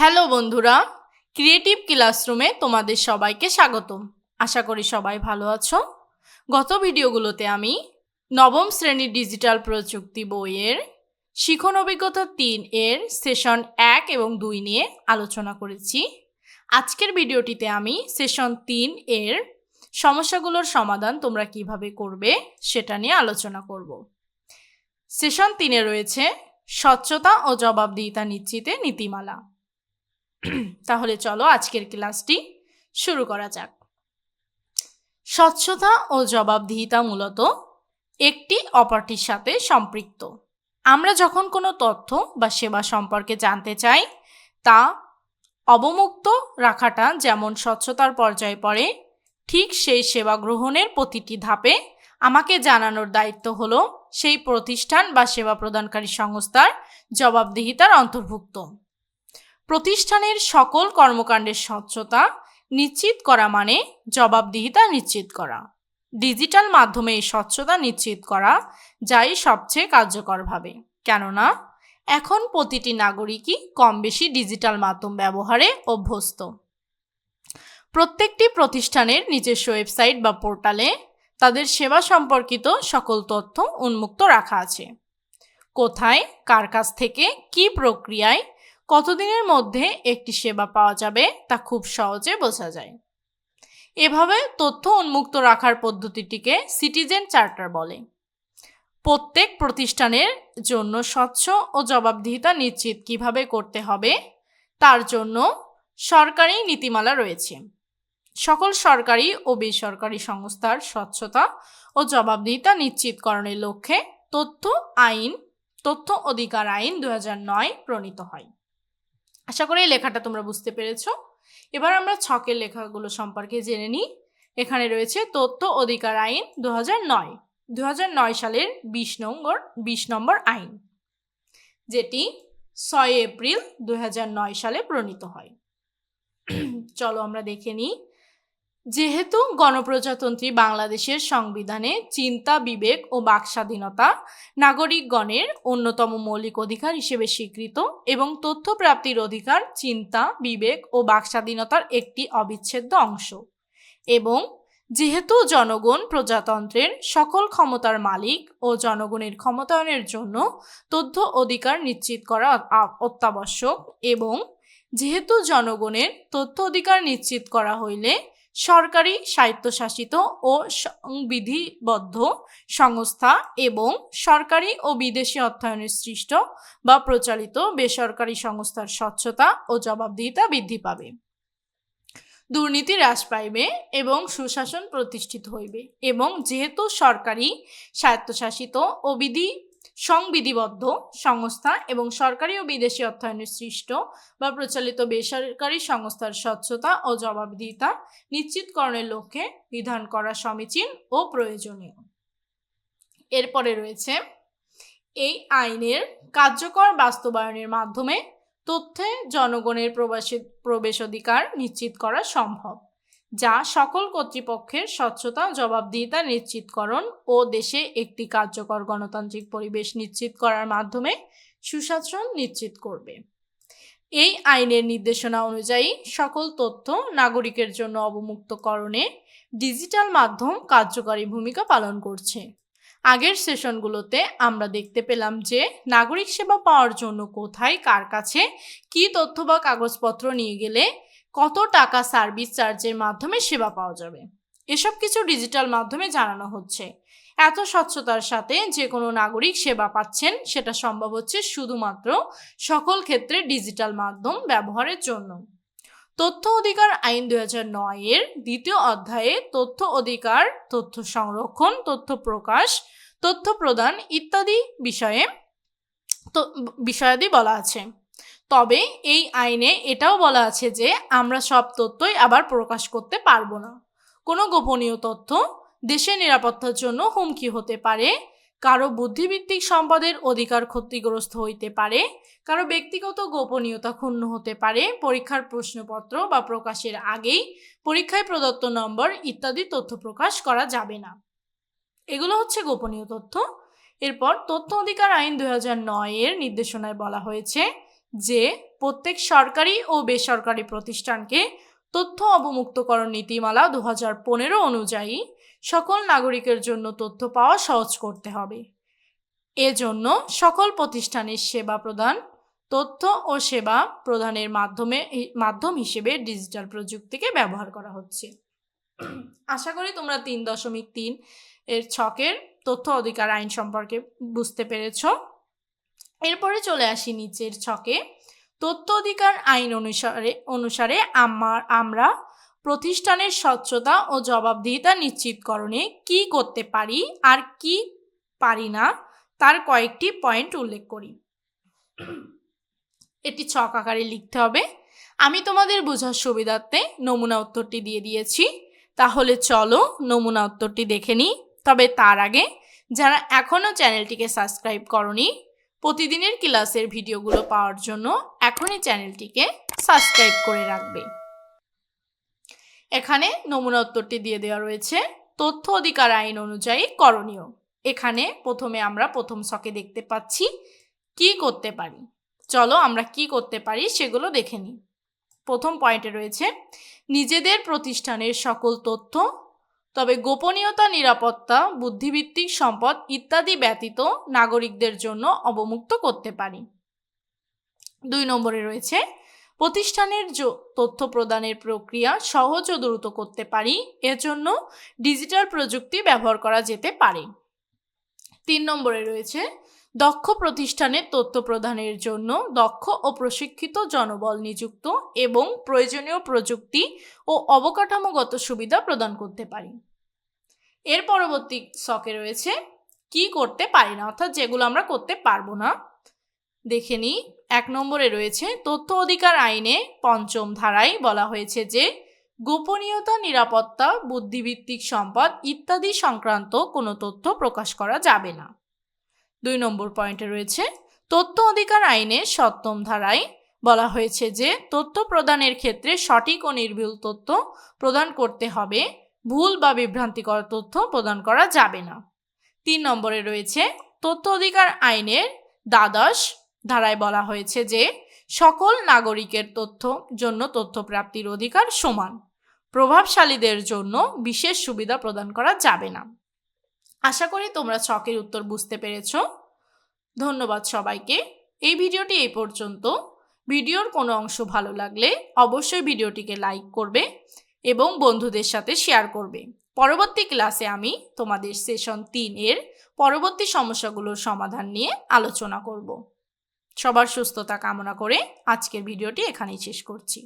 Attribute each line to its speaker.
Speaker 1: Hello বন্ধুরা creative ক্লাসরুমে তোমাদের সবাইকে স্বাগতম। আশা করি সবাই ভালো আছো। গত ভিডিওগুলোতে আমি নবম শ্রেণির ডিজিটাল প্রযুক্তি বইয়ের শিখন অভিজ্ঞতা তিন এর সেশন এক এবং দুই নিয়ে আলোচনা করেছি। আজকের ভিডিওটিতে আমি সেশন তিন এর সমস্যাগুলোর সমাধান তোমরা কীভাবে করবে সেটা নিয়ে আলোচনা করব। সেশন তিনে রয়েছে স্বচ্ছতা ও জবাবদিহিতা নিশ্চিতে নীতিমালা। তাহলে চলো আজকের ক্লাসটি শুরু করা যাক। স্বচ্ছতা ও জবাবদিহিতা মূলত একটি অপরটির সাথে সম্পৃক্ত। আমরা যখন কোনো তথ্য বা সেবা সম্পর্কে জানতে চাই, তা অবমুক্ত রাখাটা যেমন স্বচ্ছতার পর্যায়ে পড়ে, ঠিক সেই সেবা গ্রহণের প্রতিটি ধাপে আমাকে জানানোর দায়িত্ব হলো সেই প্রতিষ্ঠান বা সেবা প্রদানকারী সংস্থার জবাবদিহিতার অন্তর্ভুক্ত। প্রতিষ্ঠানের সকল কর্মকাণ্ডের স্বচ্ছতা নিশ্চিত করা মানে জবাবদিহিতা নিশ্চিত করা। ডিজিটাল মাধ্যমে এই স্বচ্ছতা নিশ্চিত করা যাই সবচেয়ে কার্যকরভাবে। কেননা, এখন প্রতিটি নাগরিকই কম বেশি ডিজিটাল মাধ্যম ব্যবহারে অভ্যস্ত। প্রত্যেকটি প্রতিষ্ঠানের নিজস্ব ওয়েবসাইট বা পোর্টালে তাদের সেবা সম্পর্কিত সকল তথ্য উন্মুক্ত রাখা আছে। কোথায়, কার কাছ থেকে, কি প্রক্রিয়ায় কতদিনের মধ্যে একটি সেবা পাওয়া যাবে তা খুব সহজে বোঝা যায়। এভাবে তথ্য উন্মুক্ত রাখার পদ্ধতিটিকে সিটিজেন চার্টার বলে। প্রত্যেক প্রতিষ্ঠানের জন্য স্বচ্ছ ও জবাবদিহিতা নিশ্চিত কীভাবে করতে হবে, তার জন্য সরকারি নীতিমালা রয়েছে। সকল সরকারি ও বেসরকারি সংস্থার স্বচ্ছতা ও জবাবদিহিতা নিশ্চিতকরণের লক্ষ্যে তথ্য আইন, তথ্য অধিকার আইন দু হাজার নয় প্রণীত হয়। আশা করি লেখাটা তোমরা বুঝতে পেরেছ। এবার আমরা ছকের লেখাগুলো সম্পর্কে জেনে নিই। এখানে রয়েছে তথ্য, অধিকার, আইন দু নয়। দু নয় সালের বিশ নম্বর বিশ নম্বর আইন, যেটি ছয় এপ্রিল দু সালে প্রণীত হয়। চলো আমরা দেখে নিই। যেহেতু গণপ্রজাতন্ত্রী বাংলাদেশের সংবিধানে চিন্তা, বিবেক ও বাক স্বাধীনতা নাগরিকগণের অন্যতম মৌলিক অধিকার হিসেবে স্বীকৃত এবং তথ্য প্রাপ্তির অধিকার চিন্তা, বিবেক ও বাক স্বাধীনতার একটি অবিচ্ছেদ্য অংশ। এবং যেহেতু জনগণ প্রজাতন্ত্রের সকল ক্ষমতার মালিক ও জনগণের ক্ষমতায়নের জন্য তথ্য অধিকার নিশ্চিত করা অত্যাবশ্যক এবং যেহেতু জনগণের তথ্য অধিকার নিশ্চিত করা হইলে সরকারি স্বায়ত্তশাসিত ও সংবিধিবদ্ধ সংস্থা এবং সরকারি ও বিদেশি অর্থায়নে সৃষ্ট বা প্রচালিত বেসরকারি সংস্থার স্বচ্ছতা ও জবাবদিহিতা বৃদ্ধি পাবে। দুর্নীতি হ্রাস পাইবে এবং সুশাসন প্রতিষ্ঠিত হইবে এবং যেহেতু সরকারি স্বায়ত্তশাসিত ও বিধি সংবিধিবদ্ধ সংস্থা এবং সরকারি ও বিদেশি অর্থায়নে সৃষ্ট বা প্রচলিত বেসরকারি সংস্থার স্বচ্ছতা ও জবাবদিহিতা নিশ্চিতকরণের লক্ষ্যে বিধান করা সমীচীন ও প্রয়োজনীয়। এরপরে রয়েছে, এই আইনের কার্যকর বাস্তবায়নের মাধ্যমে তথ্যে জনগণের প্রবাসী প্রবেশ অধিকার নিশ্চিত করা সম্ভব। যা সকল কর্তৃপক্ষের স্বচ্ছতা জবাবদিহিতা নিশ্চিতকরণ ও দেশে একটি কার্যকর গণতান্ত্রিক পরিবেশ নিশ্চিত করার মাধ্যমে সুশাসন নিশ্চিত করবে। এই আইনের নির্দেশনা অনুযায়ী সকল তথ্য নাগরিকের জন্য অবমুক্তকরণে ডিজিটাল মাধ্যম কার্যকরী ভূমিকা পালন করছে। আগের সেশনগুলোতে আমরা দেখতে পেলাম যে নাগরিক সেবা পাওয়ার জন্য কোথায়, কার কাছে, কি তথ্য বা কাগজপত্র নিয়ে গেলে কত টাকা সার্ভিস চার্জের মাধ্যমে সেবা পাওয়া যাবে? এসব কিছু ডিজিটাল মাধ্যমে জানানো হচ্ছে। এত স্বচ্ছতার সাথে যে কোনো নাগরিক সেবা পাচ্ছেন, সেটা সম্ভব হচ্ছে শুধুমাত্র সকল ক্ষেত্রে ডিজিটাল মাধ্যম ব্যবহারের জন্য। তথ্য অধিকার আইন দুই হাজার নয় এর দ্বিতীয় অধ্যায়ে তথ্য অধিকার, তথ্য সংরক্ষণ, তথ্য প্রকাশ, তথ্য প্রদান ইত্যাদি বিষয়ে বিষয়াদি বলা আছে। তবে এই আইনে এটাও বলা আছে যে আমরা সব তথ্যই আবার প্রকাশ করতে পারব না। কোনো গোপনীয় তথ্য দেশের নিরাপত্তার জন্য হুমকি হতে পারে, কারও বুদ্ধিভিত্তিক সম্পদের অধিকার ক্ষতিগ্রস্ত হইতে পারে, কারও ব্যক্তিগত গোপনীয়তা ক্ষুণ্ণ হতে পারে, পরীক্ষার প্রশ্নপত্র বা প্রকাশের আগেই পরীক্ষায় প্রদত্ত নম্বর ইত্যাদি তথ্য প্রকাশ করা যাবে না। এগুলো হচ্ছে গোপনীয় তথ্য। এরপর তথ্য অধিকার আইন দুই হাজার নয় এর নির্দেশনায় বলা হয়েছে যে প্রত্যেক সরকারি ও বেসরকারি প্রতিষ্ঠানকে তথ্য অবমুক্তকরণ নীতিমালা দু হাজার পনেরো অনুযায়ী সকল নাগরিকের জন্য তথ্য পাওয়া সহজ করতে হবে। এজন্য সকল প্রতিষ্ঠানের সেবা প্রদান, তথ্য ও সেবা প্রদানের মাধ্যমে, মাধ্যম হিসেবে ডিজিটাল প্রযুক্তিকে ব্যবহার করা হচ্ছে। আশা করি তোমরা তিন দশমিক তিন এর ছকের তথ্য অধিকার আইন সম্পর্কে বুঝতে পেরেছ। এরপরে চলে আসি নিচের ছকে। তথ্য অধিকার আইন অনুসারে অনুসারে আমার, আমরা প্রতিষ্ঠানের স্বচ্ছতা ও জবাবদিহিতা নিশ্চিতকরণে কি করতে পারি আর কি পারি না, তার কয়েকটি পয়েন্ট উল্লেখ করি। এটি ছক আকারে লিখতে হবে। আমি তোমাদের বোঝার সুবিধার্থে নমুনা উত্তরটি দিয়ে দিয়েছি। তাহলে চলো নমুনা উত্তরটি দেখে নিই। তবে তার আগে, যারা এখনও চ্যানেলটিকে সাবস্ক্রাইব করনি প্রতিদিনের ক্লাসের ভিডিওগুলো পাওয়ার জন্য এখনই চ্যানেলটিকে সাবস্ক্রাইব করে রাখবে। এখানে নমুনা উত্তরটি দিয়ে দেওয়া রয়েছে, তথ্য অধিকার আইন অনুযায়ী করণীয়। এখানে প্রথমে আমরা প্রথম শকে দেখতে পাচ্ছি, কি করতে পারি? চলো আমরা কি করতে পারি সেগুলো দেখে নিই। প্রথম পয়েন্টে রয়েছে, নিজেদের প্রতিষ্ঠানের সকল তথ্য তবে গোপনীয়তা, নিরাপত্তা বুদ্ধিভিত্তিক সম্পদ ইত্যাদি ব্যতীত নাগরিকদের জন্য অবমুক্ত করতে পারি। দুই নম্বরে রয়েছে, প্রতিষ্ঠানের তথ্য প্রদানের প্রক্রিয়া সহজ ও দ্রুত করতে পারি, এজন্য ডিজিটাল প্রযুক্তি ব্যবহার করা যেতে পারে। তিন নম্বরে রয়েছে দক্ষ প্রতিষ্ঠানের তথ্য প্রদানের জন্য দক্ষ ও প্রশিক্ষিত জনবল নিযুক্ত এবং প্রয়োজনীয় প্রযুক্তি ও অবকাঠামোগত সুবিধা প্রদান করতে পারি। এর পরবর্তী শকে রয়েছে, কি করতে পারি না, অর্থাৎ যেগুলো আমরা করতে পারব না। দেখে নিই, এক নম্বরে রয়েছে, তথ্য অধিকার আইনে পঞ্চম ধারায় বলা হয়েছে যে, গোপনীয়তা, নিরাপত্তা, বুদ্ধিভিত্তিক সম্পদ ইত্যাদি সংক্রান্ত কোনো তথ্য প্রকাশ করা যাবে না। দুই নম্বর পয়েন্টে রয়েছে, তথ্য অধিকার আইনের সপ্তম ধারায় বলা হয়েছে যে, তথ্য প্রদানের ক্ষেত্রে সঠিক ও নির্ভুল তথ্য প্রদান করতে হবে, ভুল বা বিভ্রান্তিকর তথ্য প্রদান করা যাবে না। তিন নম্বরে রয়েছে, তথ্য অধিকার আইনের দ্বাদশ ধারায় বলা হয়েছে যে, সকল নাগরিকের তথ্য জন্য তথ্য প্রাপ্তির অধিকার সমান, প্রভাবশালীদের জন্য বিশেষ সুবিধা প্রদান করা যাবে না। আশা করি তোমরা ছকের উত্তর বুঝতে পেরেছ। ধন্যবাদ সবাইকে। এই ভিডিওটি এই পর্যন্ত। ভিডিওর কোনো অংশ ভালো লাগলে অবশ্যই ভিডিওটিকে লাইক করবে এবং বন্ধুদের সাথে শেয়ার করবে। পরবর্তী ক্লাসে আমি তোমাদের সেশন তিন এর পরবর্তী সমস্যাগুলোর সমাধান নিয়ে আলোচনা করব। সবার সুস্থতা কামনা করে আজকের ভিডিওটি এখানেই শেষ করছি।